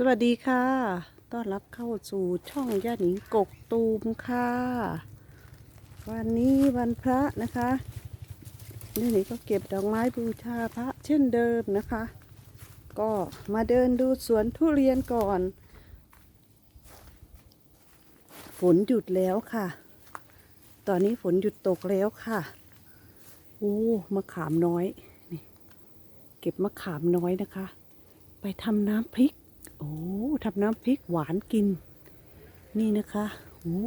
สวัสดีค่ะ ต้อนรับเข้าสู่ช่องย่าหนิงกกตูมค่ะ วันนี้วันพระนะคะย่าหนิงก็เก็บดอกไม้บูชาพระเช่นเดิมนะคะ ก็มาเดินดูสวนทุเรียนก่อน ฝนหยุดแล้วค่ะ ตอนนี้ฝนหยุดตกแล้วค่ะโอ้มะขามน้อยนี่เก็บมะขามน้อยนะคะ ไปทำน้ำพริก โอ้ทำน้ำพริกหวานกิน นี่นะคะโอ้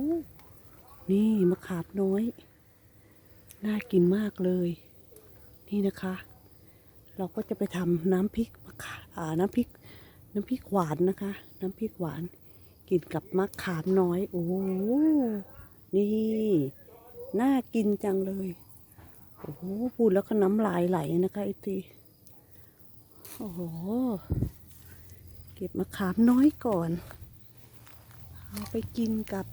นี่มะขามน้อย น่ากินมากเลย นี่นะคะ เราก็จะไปทำน้ำพริกมะขาอ่าน้ำพริก น้ำพริกหวานนะคะ น้ำพริกหวาน กินกับมะขามน้อย โอ้นี่ น่ากินจังเลย โอ้พูดแล้วก็น้ำลายไหลนะคะไอทีโอ้โห ก็บมะขามน้อยก่อน เอาไปกินกับ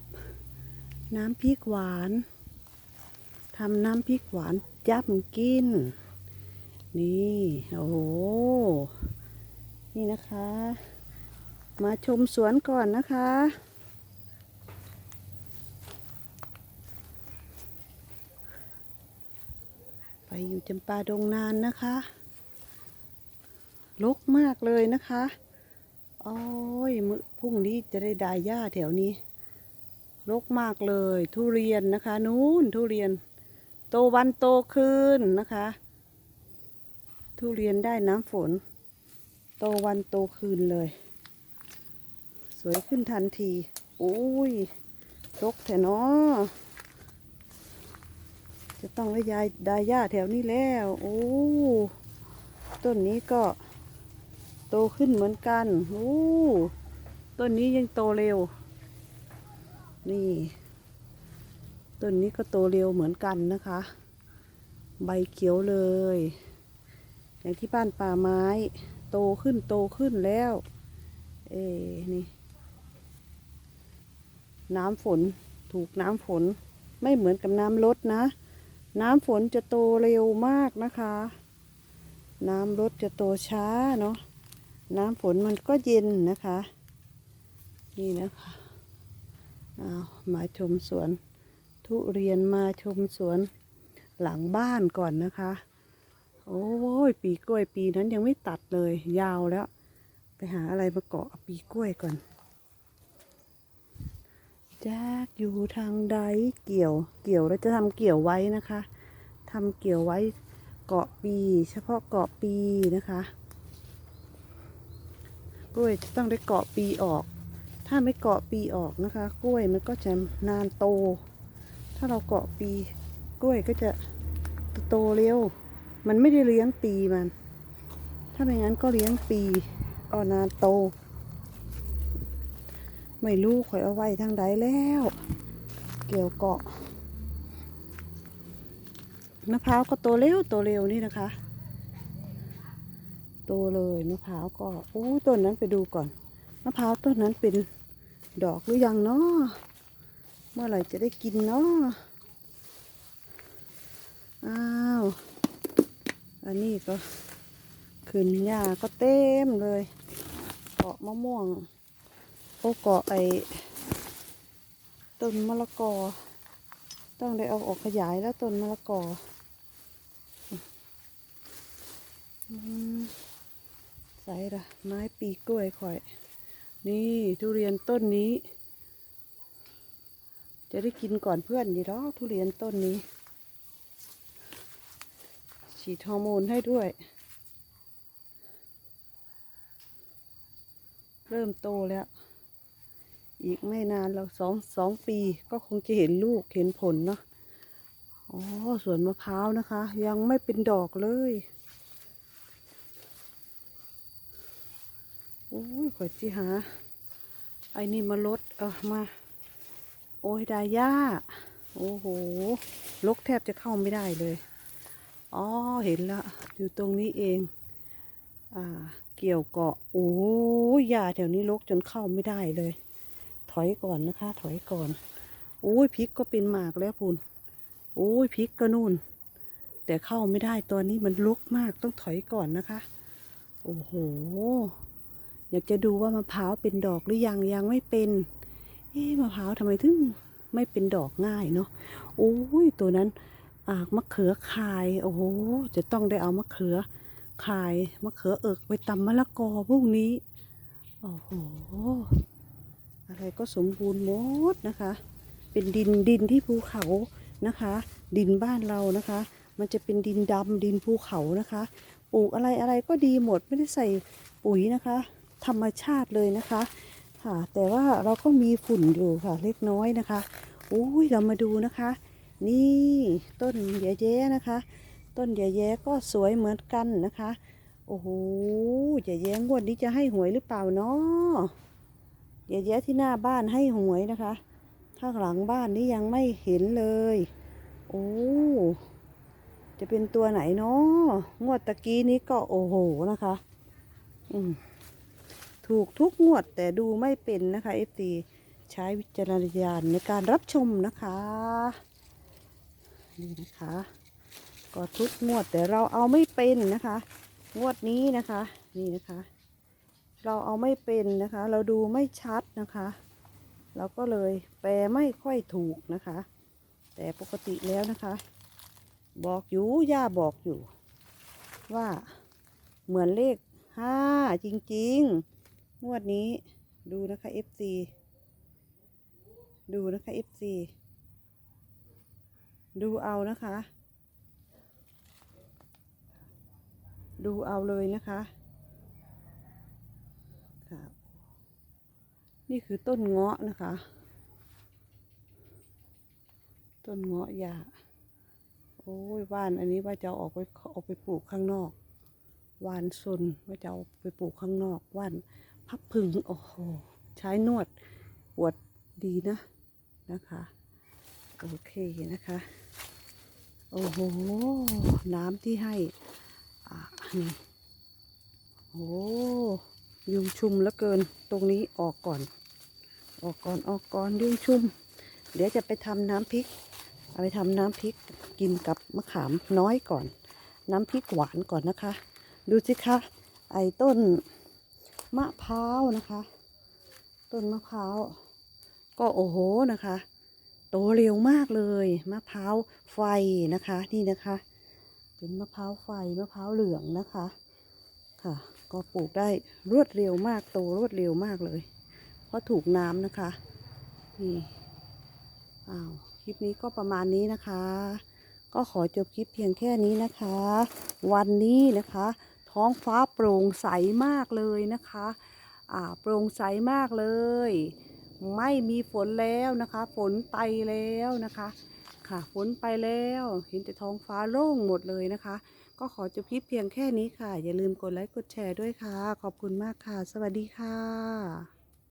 น้ำพริกหวานทำน้ำพริกหวานจับกิน นี่โอ้โหนี่นะคะ มาชมสวนก่อนนะคะ ไปอยู่จำปาดงนานนะคะลกมากเลยนะคะ อ้ยมื้อพรุ่งนี้จะได้ดายหญ้าแถวนี้รกมากเลย ทุเรียนนะคะ นู้นทุเรียน โตวันโตคืนนะคะ ทุเรียนได้น้ำฝน โตวันโตคืนเลย สวยขึ้นทันทีโอ้ยรกแถนอจะต้องได้ยายดายหญ้าแถวนี้แล้ว โอ้ ต้นนี้ก็ โตขึ้นเหมือนกันโอ้ต้นนี้ยังโตเร็ว นี่ ต้นนี้ก็โตเร็วเหมือนกันนะคะ ใบเขียวเลย อย่างที่บ้านป่าไม้ โตขึ้นโตขึ้นแล้ว เอ้นี่ น้ำฝนถูกน้ำฝนไม่เหมือนกับน้ำลดนะ น้ำฝนจะโตเร็วมากนะคะ น้ำลดจะโตช้าเนาะ น้ำฝนมันก็เย็นนะคะ นี่นะคะเอามาชมสวน ทุเรียนมาชมสวนหลังบ้านก่อนนะคะ โอ้ยปีกล้วยปีนั้นยังไม่ตัดเลย ยาวแล้ว ไปหาอะไรมาเกาะปีกล้วยก่อนแจ๊กอยู่ทางใดเกี่ยวเกี่ยวแล้วจะทำเกี่ยวไว้นะคะทำเกี่ยวไว้เกาะปี เฉพาะเกาะปีนะคะ กล้วยจะต้องได้เกาะปีออก ถ้าไม่เกาะปีออกนะคะ กล้วยมันก็จะนานโต ถ้าเราเกาะปี กล้วยก็จะโตเร็ว มันไม่ได้เลี้ยงปีมัน ถ้าไม่งั้นก็เลี้ยงปีก็นานโต ไม่รู้ข่อยเอาไว้ทางใดแล้ว เกี่ยวเกาะมะพร้าวก็โตเร็วโตเร็วนี่นะคะ โตเลยมะพร้าวก็โอ้ต้นนั้นไปดูก่อน มะพร้าวต้นนั้นเป็นดอกหรือยังเนาะเมื่อไหร่จะได้กินเนาะอ้าวอันนี้ก็ขึ้นหญ้าก็เต็มเลยเกาะมะม่วงโอ้เกาะไอต้นมะละกอ ต้องได้เอาออกขยายแล้วต้นมะละกอ อืม ส่ละไม้ปีกล้วยข่อย นี่ทุเรียนต้นนี้ จะได้กินก่อนเพื่อนอยู่แล้วทุเรียนต้นนี้ ฉีดฮอร์โมนให้ด้วย เริ่มโตแล้ว อีกไม่นานเราสองสองปีก็คงจะเห็นลูกเห็นผลเนาะอ๋อสวนมะพร้าวนะคะ ยังไม่เป็นดอกเลย อ้ยขอจีหา ไอ้นี่มาลดเออมา โอ้ยดาย่า โอ้โห ลกแทบจะเข้าไม่ได้เลย อ๋อ เห็นละ อยู่ตรงนี้เอง อ่า เกี่ยวเกาะ โอ้ยหญ้าแถวนี้ลกจนเข้าไม่ได้เลย ถอยก่อนนะคะ ถอยก่อน โอ้ยพริกก็เป็นหมากแล้วพูนโอ้ยพริกก็นู่น แต่เข้าไม่ได้ตัวนี้มันลกมากต้องถอยก่อนนะคะ โอ้โห อยากจะดูว่ามะพร้าวเป็นดอกหรือยังยังไม่เป็น เอ๊ะมะพร้าวทำไมถึงไม่เป็นดอกง่ายเนาะโอ้ยตัวนั้นอากมะเขือคายโอ้โหจะต้องได้เอามะเขือคายมะเขือเอิกไปตำมะละกอพรุ่งนี้โอ้โหอะไรก็สมบูรณ์หมดนะคะ เป็นดินดินที่ภูเขานะคะ ดินบ้านเรานะคะ มันจะเป็นดินดำดินภูเขานะคะ ปลูกอะไรอะไรก็ดีหมดไม่ได้ใส่ปุ๋ยนะคะ ธรรมชาติเลยนะคะค่ะ แต่ว่าเราก็มีฝุ่นอยู่ค่ะเล็กน้อยนะคะอุ้ยเรามาดูนะคะ นี่ต้นแย่แย้นะคะ ต้นแย่แย้ก็สวยเหมือนกันนะคะ โอ้โหแย่แย้งวดนี้จะให้หวยหรือเปล่าเนาะแย่แย้ที่หน้าบ้านให้หวยนะคะข้างหลังบ้านนี่ยังไม่เห็นเลย โอ้จะเป็นตัวไหนเนาะงวดตะกี้นี้ก็โอ้โหนะคะ อืม ถูกทุกงวดแต่ดูไม่เป็นนะคะเอฟซีใช้วิจารณญาณในการรับชมนะคะ นี่นะคะ ก็ทุกงวดแต่เราเอาไม่เป็นนะคะ งวดนี้นะคะ นี่นะคะ เราเอาไม่เป็นนะคะ เราดูไม่ชัดนะคะเราก็เลยแปลไม่ค่อยถูกนะคะ แต่ปกติแล้วนะคะ บอกอยู่ย่าบอกอยู่ ว่าเหมือนเลขห้าจริง ๆ งวดนี้ดูนะคะ FC ดูนะคะ FC ดูเอานะคะ ดูเอาเลยนะคะครับนี่คือต้นเงาะนะคะ ต้นเงาะยาโอ้ยว่านอันนี้ว่าจะเอาออกไปออกไปปลูกข้างนอกว่านซุนว่าจะเอาไปปลูกข้างนอกว่าน พับพึงโอ้โหใช้นวดปวดดีนะนะคะ โอเคนะคะ โอ้โห น้ำที่ให้อ่านี่โอ้ยุงชุมเหลือเกินตรงนี้ออกก่อน ออกก่อนออกก่อนยุงชุม เดี๋ยวจะไปทำน้ำพริก เอาไปทำน้ำพริกกินกับมะขามน้อยก่อน น้ำพริกหวานก่อนนะคะ ดูสิคะไอ้ต้น มะพร้าวนะคะ ต้นมะพร้าวก็โอ้โหนะคะ โตเร็วมากเลยมะพร้าวไฟนะคะ นี่นะคะ เป็นมะพร้าวไฟมะพร้าวเหลืองนะคะค่ะ ก็ปลูกได้รวดเร็วมากโตรวดเร็วมากเลยเพราะถูกน้ำนะคะนี่อ้าวคลิปนี้ก็ประมาณนี้นะคะ ก็ขอจบคลิปเพียงแค่นี้นะคะ วันนี้นะคะ ท้องฟ้าโปร่งใสมากเลยนะคะอ่าโปร่งใสมากเลย ไม่มีฝนแล้วนะคะ ฝนไปแล้วนะคะค่ะฝนไปแล้วเห็นแต่ท้องฟ้าโล่งหมดเลยนะคะ ก็ขอจบคลิปเพียงแค่นี้ค่ะ อย่าลืมกดไลค์กดแชร์ด้วยค่ะ ขอบคุณมากค่ะ สวัสดีค่ะ